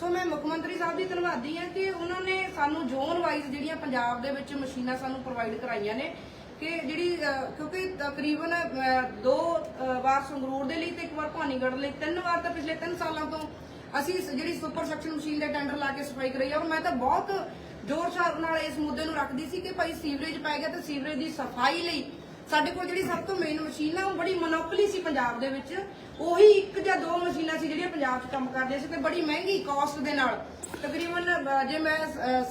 ਸੋ ਮੈਂ ਮੁੱਖ ਮੰਤਰੀ ਸਾਹਿਬ ਦੀ ਧੰਨਵਾਦੀ ਹਾਂ ਕਿ ਉਹਨਾਂ ਨੇ ਸਾਨੂੰ ਜ਼ੋਨ ਵਾਈਜ਼ ਜਿਹੜੀਆਂ ਪੰਜਾਬ ਦੇ ਵਿੱਚ ਮਸ਼ੀਨਾਂ ਸਾਨੂੰ ਪ੍ਰੋਵਾਈਡ ਕਰਾਈਆਂ ਨੇ ਕਿ ਜਿਹੜੀ ਕਿਉਂਕਿ ਤਕਰੀਬਨ ਦੋ ਵਾਰ ਸੰਗਰੂਰ ਦੇ ਲਈ ਤੇ ਇੱਕ ਵਾਰ ਭਾਨੀਗੜ੍ਹ ਲਈ, ਤਿੰਨ ਵਾਰ ਤਾਂ ਪਿਛਲੇ 3 ਸਾਲਾਂ ਤੋਂ ਅਸੀਂ ਜਿਹੜੀ ਸੁਪਰ ਸੈਕਸ਼ਨ ਮਸ਼ੀਨ ਦੇ ਟੈਂਡਰ ਲਾ ਕੇ ਸਫ਼ਾਈ ਕਰਾਈ ਔਰ ਮੈਂ ਤਾਂ ਬਹੁਤ ਜ਼ੋਰ ਸ਼ੋਰ ਨਾਲ ਇਸ ਮੁੱਦੇ ਨੂੰ ਰੱਖਦੀ ਸੀ ਕਿ ਭਾਈ ਸੀਵਰੇਜ ਪੈ ਗਿਆ ਤੇ ਸੀਵਰੇਜ ਦੀ ਸਫ਼ਾਈ ਲਈ ਸਾਡੇ ਕੋਲ ਜਿਹੜੀ ਸਭ ਤੋਂ ਮੇਨ ਮਸ਼ੀਨ ਆ, ਉਹ ਬੜੀ ਮੋਨੋਪੋਲੀ ਸੀ ਪੰਜਾਬ ਦੇ ਵਿੱਚ। ਉਹੀ ਇੱਕ ਜਾਂ ਦੋ ਮਸ਼ੀਨਾਂ ਸੀ ਜਿਹੜੀਆਂ ਪੰਜਾਬ 'ਚ ਕੰਮ ਕਰਦੀਆਂ ਸੀ, ਤੇ ਬੜੀ ਮਹਿੰਗੀ ਕਾਸਟ ਦੇ ਨਾਲ। ਤਕਰੀਬਨ ਜੇ ਮੈਂ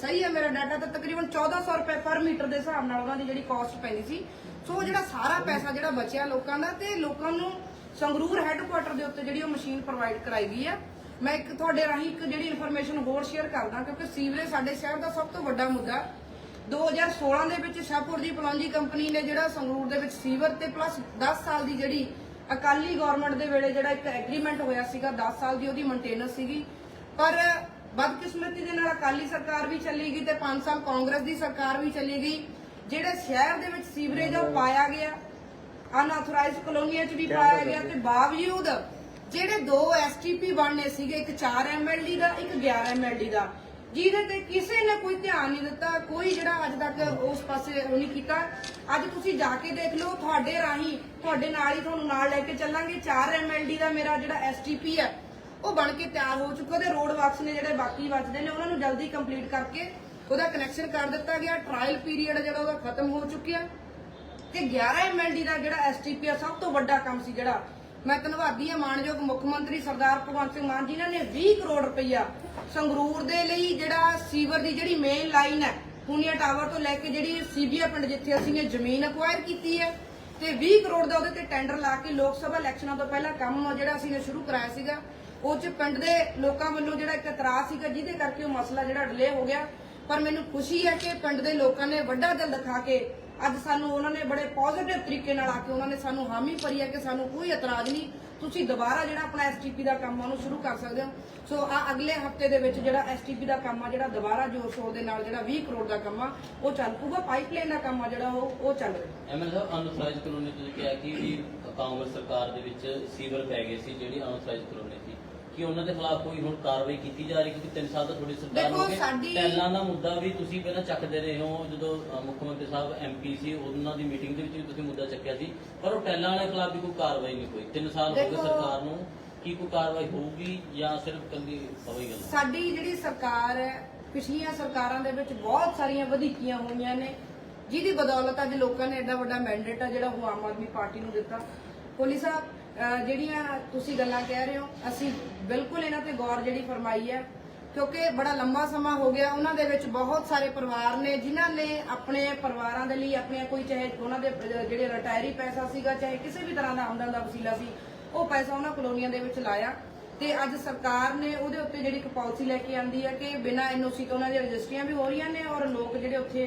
ਸਹੀ ਹੈ ਮੇਰਾ ਡਾਟਾ ਤਾਂ ਤਕਰੀਬਨ 1400 ਰੁਪਏ ਪਰ ਮੀਟਰ ਦੇ ਹਿਸਾਬ ਨਾਲ ਉਹਨਾਂ ਦੀ ਜਿਹੜੀ ਕਾਸਟ ਪੈਂਦੀ ਸੀ। ਸੋ ਜਿਹੜਾ ਸਾਰਾ ਪੈਸਾ ਜਿਹੜਾ ਬਚਿਆ ਲੋਕਾਂ ਦਾ, ਤੇ ਲੋਕਾਂ ਨੂੰ ਸੰਗਰੂਰ ਹੈੱਡਕੁਆਟਰ ਦੇ ਉੱਤੇ ਜਿਹੜੀ ਉਹ ਮਸ਼ੀਨ ਪ੍ਰੋਵਾਈਡ ਕਰਾਈ ਗਈ ਹੈ ਮੈਂ ਇੱਕ ਤੁਹਾਡੇ ਰਾਹੀਂ ਇੱਕ ਜਿਹੜੀ ਇਨਫੋਰਮੇਸ਼ਨ ਹੋਰ ਸ਼ੇਅਰ ਕਰਦਾ, ਕਿਉਂਕਿ ਸੀਵਰੇਜ ਸਾਡੇ ਸ਼ਹਿਰ ਦਾ ਸਭ ਤੋਂ ਵੱਡਾ ਮੁੱਦਾ। 2016 ਦੇ ਵਿੱਚ ਸ਼ਾਹਪੁਰ ਦੀ ਪਲੌਂਜੀ ਕੰਪਨੀ ਨੇ ਜਿਹੜਾ ਸੰਗਰੂਰ ਦੇ ਵਿੱਚ ਸੀਵਰ ਤੇ ਪਲੱਸ 10 ਸਾਲ ਦੀ ਜਿਹੜੀ ਅਕਾਲੀ ਗਵਰਨਮੈਂਟ ਦੇ ਵੇਲੇ ਜਿਹੜਾ ਇੱਕ ਐਗਰੀਮੈਂਟ ਹੋਇਆ ਸੀਗਾ 10 ਸਾਲ ਦੀ ਉਹਦੀ ਮੇਨਟੇਨੈਂਸ ਸੀਗੀ। ਪਰ ਬਦਕਿਸਮਤੀ ਦੇ ਨਾਲ ਅਕਾਲੀ ਸਰਕਾਰ ਵੀ ਚੱਲੀ ਗਈ ਤੇ 5 ਸਾਲ ਕਾਂਗਰਸ ਦੀ ਸਰਕਾਰ ਵੀ ਚੱਲੀ ਗਈ ਜਿਹੜੇ ਸ਼ਹਿਰ ਦੇ ਵਿੱਚ ਸੀਵਰੇਜ ਆ ਉਹ ਪਾਇਆ ਗਿਆ। ਅਨਆਥੋਰਾਈਜ਼ਡ ਕਲੋਨੀਆਂ 'ਚ ਵੀ ਪਾਇਆ ਗਿਆ ਤੇ ਬਾਵਜੂਦ ਜਿਹੜੇ ਦੋ ਐਸਟੀਪੀ ਬਣਨੇ ਸੀਗੇ ਇੱਕ 4 ਐਮਐਲਡੀ ਦਾ ਇੱਕ 11 ਐਮਐਲਡੀ ਦਾ। ਜਿਹਦੇ ਤੇ ਕਿਸੇ ਨੇ ਕੋਈ ਧਿਆਨ ਨਹੀਂ ਦਿੱਤਾ, ਕੋਈ ਜਿਹੜਾ ਅੱਜ ਤੱਕ ਉਸ ਪਾਸੇ ਉਹ ਨਹੀਂ ਕੀਤਾ। ਅੱਜ ਤੁਸੀਂ ਜਾ ਕੇ ਦੇਖ ਲਓ, ਤੁਹਾਡੇ ਰਾਹੀਂ, ਤੁਹਾਡੇ ਨਾਲ ਹੀ ਤੁਹਾਨੂੰ ਨਾਲ ਲੈ ਕੇ ਚੱਲਾਂਗੇ। 4 ਐਮਐਲਡੀ ਦਾ ਮੇਰਾ ਜਿਹੜਾ ਐਸਟੀਪੀ ਹੈ, ਉਹ ਬਣ ਕੇ ਤਿਆਰ ਹੋ ਚੁੱਕਾ ਤੇ ਰੋਡ ਵਰਕਸ ਨੇ ਜਿਹੜੇ ਬਾਕੀ ਬਚਦੇ ਨੇ, ਉਹਨਾਂ ਨੂੰ ਜਲਦੀ ਕੰਪਲੀਟ ਕਰਕੇ ਉਹਦਾ ਕਨੈਕਸ਼ਨ ਕਰ ਦਿੱਤਾ ਗਿਆ। ਟ੍ਰਾਇਲ ਪੀਰੀਅਡ ਜਿਹੜਾ ਉਹਦਾ ਖਤਮ ਹੋ ਚੁੱਕਿਆ। ਤੇ 11 ਐਮਐਲਡੀ ਦਾ ਜਿਹੜਾ ਐਸਟੀਪੀ ਆ ਸਭ ਤੋਂ ਵੱਡਾ ਕੰਮ ਸੀ ਜਿਹੜਾ ਮੈਂ ਧੰਨਵਾਦੀ ਹਾਂ ਮਾਨਯੋਗ ਮੁੱਖ ਮੰਤਰੀ ਸਰਦਾਰ ਭਗਵੰਤ ਸਿੰਘ ਮਾਨ ਜਿਨ੍ਹਾਂ ਨੇ 20 ਕਰੋੜ ਰੁਪਈਆ ਸੰਗਰੂਰ ਦੇ ਲਈ ਜਿਹੜਾ ਸੀਵਰ ਦੀ ਜਿਹੜੀ ਮੇਨ ਲਾਈਨ ਹੈ, ਪੁਨੀਆ ਟਾਵਰ ਤੋਂ ਲੈ ਕੇ ਜਿਹੜੀ ਸੀਬੀਆ ਪਿੰਡ ਜਿੱਥੇ ਅਸੀਂ ਨੇ ਜ਼ਮੀਨ ਅਕਵਾਇਰ ਕੀਤੀ ਹੈ, ਤੇ 20 ਕਰੋੜ ਦਾ ਉਹਦੇ ਤੇ ਟੈਂਡਰ ਲਾ ਕੇ ਲੋਕ ਸਭਾ ਇਲੈਕਸ਼ਨਾਂ ਤੋਂ ਪਹਿਲਾਂ ਕੰਮ ਜਿਹੜਾ ਅਸੀਂ ਨੇ ਸ਼ੁਰੂ ਕਰਾਇਆ ਸੀਗਾ, ਉਹ ਚ ਪਿੰਡ ਦੇ ਲੋਕਾਂ ਵੱਲੋਂ ਜਿਹੜਾ ਇੱਕ ਇਤਰਾਜ਼ ਸੀਗਾ, ਜਿਹਦੇ ਕਰਕੇ ਉਹ ਮਸਲਾ ਜਿਹੜਾ ਡਿਲੇ ਹੋ ਗਿਆ। ਪਰ ਮੈਨੂੰ ਖੁਸ਼ੀ ਹੈ ਕਿ ਪਿੰਡ ਦੇ ਲੋਕਾਂ ਨੇ ਵੱਡਾ ਦਿਲ ਦਿਖਾ ਕੇ ਅੱਜ ਸਾਨੂੰ ਉਹਨਾਂ ਨੇ ਬੜੇ ਪੋਜ਼ਿਟਿਵ ਤਰੀਕੇ ਨਾਲ ਆ ਕੇ ਉਹਨਾਂ ਨੇ ਸਾਨੂੰ ਹਾਮੀ ਭਰੀ ਹੈ ਕਿ ਸਾਨੂੰ ਕੋਈ ਇਤਰਾਜ਼ ਨਹੀਂ। ਤੁਸੀਂ ਦੁਬਾਰਾ ਜਿਹੜਾ ਆਪਣਾ ਐਸਟੀਪੀ ਦਾ ਕੰਮ ਆ, ਉਹਨੂੰ ਸ਼ੁਰੂ ਕਰ ਸਕਦੇ ਹੋ। ਸੋ ਆ ਅਗਲੇ ਹਫ਼ਤੇ ਦੇ ਵਿੱਚ ਜਿਹੜਾ ਐਸਟੀਪੀ ਦਾ ਕੰਮ ਆ, ਜਿਹੜਾ ਦੁਬਾਰਾ ਜੋਰ ਸ਼ੋਰ ਦੇ ਨਾਲ ਜਿਹੜਾ 20 ਕਰੋੜ ਦਾ ਕੰਮ ਆ, ਉਹ ਚੱਲ ਪੂਗਾ ਪਾਈਪਲਾਈਨ ਦਾ ਕੰਮ ਆ ਜਿਹੜਾ ਉਹ ਉਹ ਚੱਲ ਰਿਹਾ। ਐਮਐਲ ਸਾਹਿਬ ਅਨਥਰਾਈਜ਼ ਕਲੋਨੀ ਤੁਸੀਂ ਕਿਹਾ ਕਿ ਕਾਂਗਰਸ ਸਰਕਾਰ ਦੇ ਵਿੱਚ ਸੀਵਰ ਪੈ ਗਏ ਸੀ, ਜਿਹੜੀ ਅਨਥਰਾਈਜ਼ ਕਲੋਨੀ ਸੀ। ਕਿ ਉਹਨਾਂ ਦੇ ਖਿਲਾਫ ਕੋਈ ਹੁਣ ਕਾਰਵਾਈ ਕੀਤੀ ਜਾ ਰਹੀ ਕਿਉਂਕਿ 3 ਸਾਲ ਤੋਂ ਤੁਹਾਡੀ ਸਰਕਾਰ ਦੇਖੋ, ਹੋ ਗਈ ਸਾਡੀ- ਟੈਲਾਂ ਦਾ ਮੁੱਦਾ ਵੀ ਤੁਸੀਂ ਪਹਿਲਾਂ ਚੱਕਦੇ ਰਹੇ ਹੋ ਜਦੋਂ ਅ, ਮੁੱਖ ਮੰਤਰੀ ਸਾਹਿਬ ਐਮਪੀ ਸੀ ਉਹਨਾਂ ਦੀ ਮੀਟਿੰਗ ਦੇ ਵਿੱਚ ਵੀ ਤੁਸੀਂ ਮੁੱਦਾ ਚੱਕਿਆ ਸੀ ਪਰ ਉਹ ਟੈਲਾਂ ਵਾਲੇ ਖਿਲਾਫ ਵੀ ਕੋਈ ਕਾਰਵਾਈ ਨਹੀਂ ਹੋਈ। 3 ਸਾਲ ਹੋ ਗਏ ਦੇਖੋ- ਸਰਕਾਰ ਨੂੰ ਕੀ ਕੋਈ ਕਾਰਵਾਈ ਹੋਊਗੀ ਜਾਂ ਸਿਰਫ ਕੱਲੀ ਹਵਾਈ ਗੱਲ? ਸਾਡੀ ਜਿਹੜੀ ਸਰਕਾਰ ਹੈ ਪਿਛਲੀਆਂ ਸਰਕਾਰਾਂ ਦੇ ਵਿੱਚ ਬਹੁਤ ਸਾਰੀਆਂ ਵਧੀਕੀਆਂ ਹੋਈਆਂ ਨੇ ਜਿਹਦੀ ਬਦੌਲਤ ਅੱਜ ਲੋਕਾਂ ਨੇ ਐਡਾ ਵੱਡਾ ਮੈਂਡੇਟ ਆ ਜਿਹੜਾ ਉਹ ਆਮ ਆਦਮੀ ਪਾਰਟੀ ਨੂੰ ਦਿੱਤਾ। ਕੋਲੀ ਸਾਹਿਬ ਜਿਹੜੀਆਂ ਤੁਸੀਂ ਗੱਲਾਂ ਕਹਿ ਰਹੇ ਹੋ, ਅਸੀਂ ਬਿਲਕੁਲ ਇਹਨਾਂ ਤੇ ਗੌਰ ਜਿਹੜੀ ਫਰਮਾਈ ਹੈ, ਕਿਉਂਕਿ ਬੜਾ ਲੰਬਾ ਸਮਾਂ ਹੋ ਗਿਆ, ਉਹਨਾਂ ਦੇ ਵਿੱਚ ਬਹੁਤ ਸਾਰੇ ਪਰਿਵਾਰ ਨੇ, ਜਿਨ੍ਹਾਂ ਨੇ ਆਪਣੇ ਪਰਿਵਾਰਾਂ ਦੇ ਲਈ ਆਪਣੀਆਂ ਕੋਈ ਚਾਹੇ ਉਹਨਾਂ ਦੇ ਜਿਹੜੇ ਰਿਟਾਇਰੀ ਪੈਸਾ ਸੀਗਾ, ਚਾਹੇ ਕਿਸੇ ਵੀ ਤਰ੍ਹਾਂ ਦਾ ਆਮਦਨ ਦਾ ਵਸੀਲਾ ਸੀ, ਉਹ ਪੈਸਾ ਉਹਨਾਂ ਕਲੋਨੀਆਂ ਦੇ ਵਿੱਚ ਲਾਇਆ। ਤੇ ਅੱਜ ਸਰਕਾਰ ਨੇ ਉਹਦੇ ਉੱਤੇ ਜਿਹੜੀ ਇੱਕ ਪਾਲਿਸੀ ਲੈ ਕੇ ਆਂਦੀ ਹੈ ਕਿ ਬਿਨਾਂ ਐਨਓਸੀ ਤੋਂ ਉਹਨਾਂ ਦੀਆਂ ਰਜਿਸਟਰੀਆਂ ਵੀ ਹੋ ਰਹੀਆਂ ਨੇ ਔਰ ਲੋਕ ਜਿਹੜੇ ਉੱਥੇ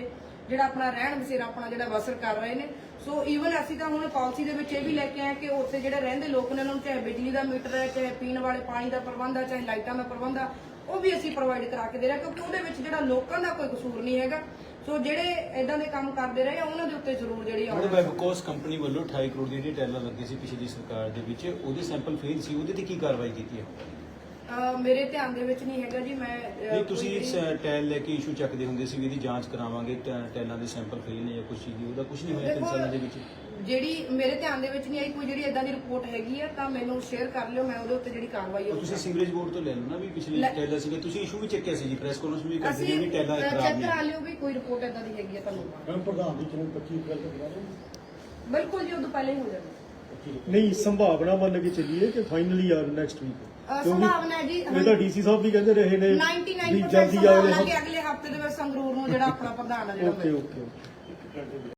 ਜਿਹੜਾ ਆਪਣਾ ਰਹਿਣ ਬਸੇਰਾ ਆਪਣਾ ਜਿਹੜਾ ਬਸਰ ਕਰ ਰਹੇ ਨੇ। ਸੋ ਈਵਨ ਅਸੀਂ ਤਾਂ ਹੁਣ ਪਾਲਿਸੀ ਦੇ ਵਿੱਚ ਇਹ ਵੀ ਲੈ ਕੇ ਆਏ ਕਿ ਉੱਥੇ ਜਿਹੜੇ ਰਹਿੰਦੇ ਲੋਕ ਨੇ ਉਹਨਾਂ ਨੂੰ ਚਾਹੇ ਬਿਜਲੀ ਦਾ ਮੀਟਰ ਹੈ ਚਾਹੇ ਪੀਣ ਵਾਲੇ ਪਾਣੀ ਦਾ ਪ੍ਰਬੰਧ ਹੈ ਚਾਹੇ ਲਾਈਟਾਂ ਦਾ ਪ੍ਰਬੰਧ ਆ ਉਹ ਵੀ ਅਸੀਂ ਪ੍ਰੋਵਾਈਡ ਕਰਾ ਕੇ ਦੇ ਰਹੇ ਹਾਂ ਕਿਉਂਕਿ ਉਹਦੇ ਵਿੱਚ ਜਿਹੜਾ ਲੋਕਾਂ ਦਾ ਕੋਈ ਕਸੂਰ ਨਹੀਂ ਹੈਗਾ। ਸੋ ਜਿਹੜੇ ਇਦਾਂ ਦੇ ਕੰਮ ਕਰਦੇ ਰਹੇ ਆ ਉਹਨਾਂ ਦੇ ਉੱਤੇ ਜ਼ਰੂਰ ਜਿਹੜੀ ਉਹਦੇ ਆਉਣ ਵੈਬਕੋਸ ਕੰਪਨੀ ਵੱਲੋਂ 28 ਕਰੋੜ ਦੀ ਜਿਹੜੀ ਟੈਲਾਂ ਲੱਗੇ ਸੀ ਪਿਛਲੀ ਸਰਕਾਰ ਦੇ ਵਿੱਚ ਉਹਦੇ ਸੈਂਪਲ ਫੇਲ ਸੀ ਉਹਦੇ ਤੇ ਕੀ ਕਾਰਵਾਈ ਕੀਤੀ ਹੈ ਅਹ ਮੇਰੇ ਧਿਆਨ ਦੇ ਵਿੱਚ ਨਹੀਂ ਹੈਗਾ ਜੀ ਮੈਂ ਅਹ, ਨਹੀਂ ਤੁਸੀਂ ਕੋਈ ਇਸ ਵੀ- ਟੈਲ ਲੈ ਕੇ ਇਸ਼ੂ ਚੱਕਦੇ ਹੁੰਦੇ ਸੀ ਵੀ ਇਹਦੀ ਜਾਂਚ ਕਰਾਵਾਂਗੇ ਟੈ- ਟੈਲਾਂ ਦੇ ਸੈਂਪਲ ਫੇਲ ਨੇ ਜਾਂ ਕੁਝ ਚੀਜ਼ ਉਹਦਾ ਕੁਝ ਨਹੀਂ ਹੋਇਆ ਤਿੰਨ ਦੇਖੋ, ਸਾਲਾਂ ਦੇ ਵਿੱਚ? ਜਿਹੜੀ ਮੇਰੇ ਧਿਆਨ ਦੇ ਵਿੱਚ ਨਹੀਂ ਆਈ ਕੋਈ ਜਿਹੜੀ ਇਦਾਂ ਦੀ ਰਿਪੋਰਟ ਹੈਗੀ ਆ ਤਾਂ ਮੈਨੂੰ ਸ਼ੇਅਰ ਕਰ ਲਿਓ ਮੈਂ ਉਹਦੇ ਉੱਤੇ ਜਿਹੜੀ ਕਾਰਵਾਈ ਉਹ ਉਹ ਤੁਸੀਂ ਸਿੰਗਰੇਜ ਬੋਰਡ ਤੋਂ ਲੈ ਲਓ ਨਾ ਵੀ ਪਿਛਲੀ ਲੈ- ਟੈਲਾਂ ਸੀਗੇ ਤੁਸੀਂ ਇਸ਼ੂ ਵੀ ਚੱਕਿਆ ਸੀ ਜੀ ਪ੍ਰੈਸ ਕਾਨਫਰੰਸ ਵੀ ਕਰਦੇ ਅਸੀਂ ਨੇ ਵੀ ਟੈਲਾਂ ਚੈੱਕ ਖਰਾਬ ਕਰਾ ਨੇ ਲਿਓ ਵੀ ਕੋਈ ਰਿਪੋਰਟ ਇਦਾਂ ਦੀ ਹੈਗੀ ਆ ਤੁਹਾਨੂੰ ਮੈਂ ਪ੍ਰਧਾਨ ਦੀ ਚੋਣ 25 ਅਪ੍ਰੈਲ ਤੋਂ ਕਰਾ ਬਿਲਕੁਲ ਜੀ ਉਦੋਂ ਪਹਿਲੇ ਹੀ ਹੋ ਜਾਣਾ ਨਹੀਂ ਸੰਭਾਵਨਾ ਮੰਨ ਕੇ ਚੱਲੀਏ ਕਿ ਫਾਈਨਲੀ ਆ ਨੈਕਸਟ ਵੀਕ ਸੰਭਾਵਨਾ ਹੈ ਜੀ ਇਹ ਤਾਂ ਡੀਸੀ ਸਾਹਿਬ ਵੀ ਕਹਿੰਦੇ ਰਹੇ ਨੇ 99% ਵੀ ਜਲਦੀ ਸੰਭਾਵਨਾ ਕਿ ਅਗਲੇ ਹਫ਼ਤੇ ਦੇ ਵਿੱਚ ਸੰਗਰੂਰ ਨੂੰ ਜਿਹੜਾ ਆਪਣਾ ਪ੍ਰਧਾਨ ਆ ਜਿਹੜਾ ਓਕੇ ਓਕੇ।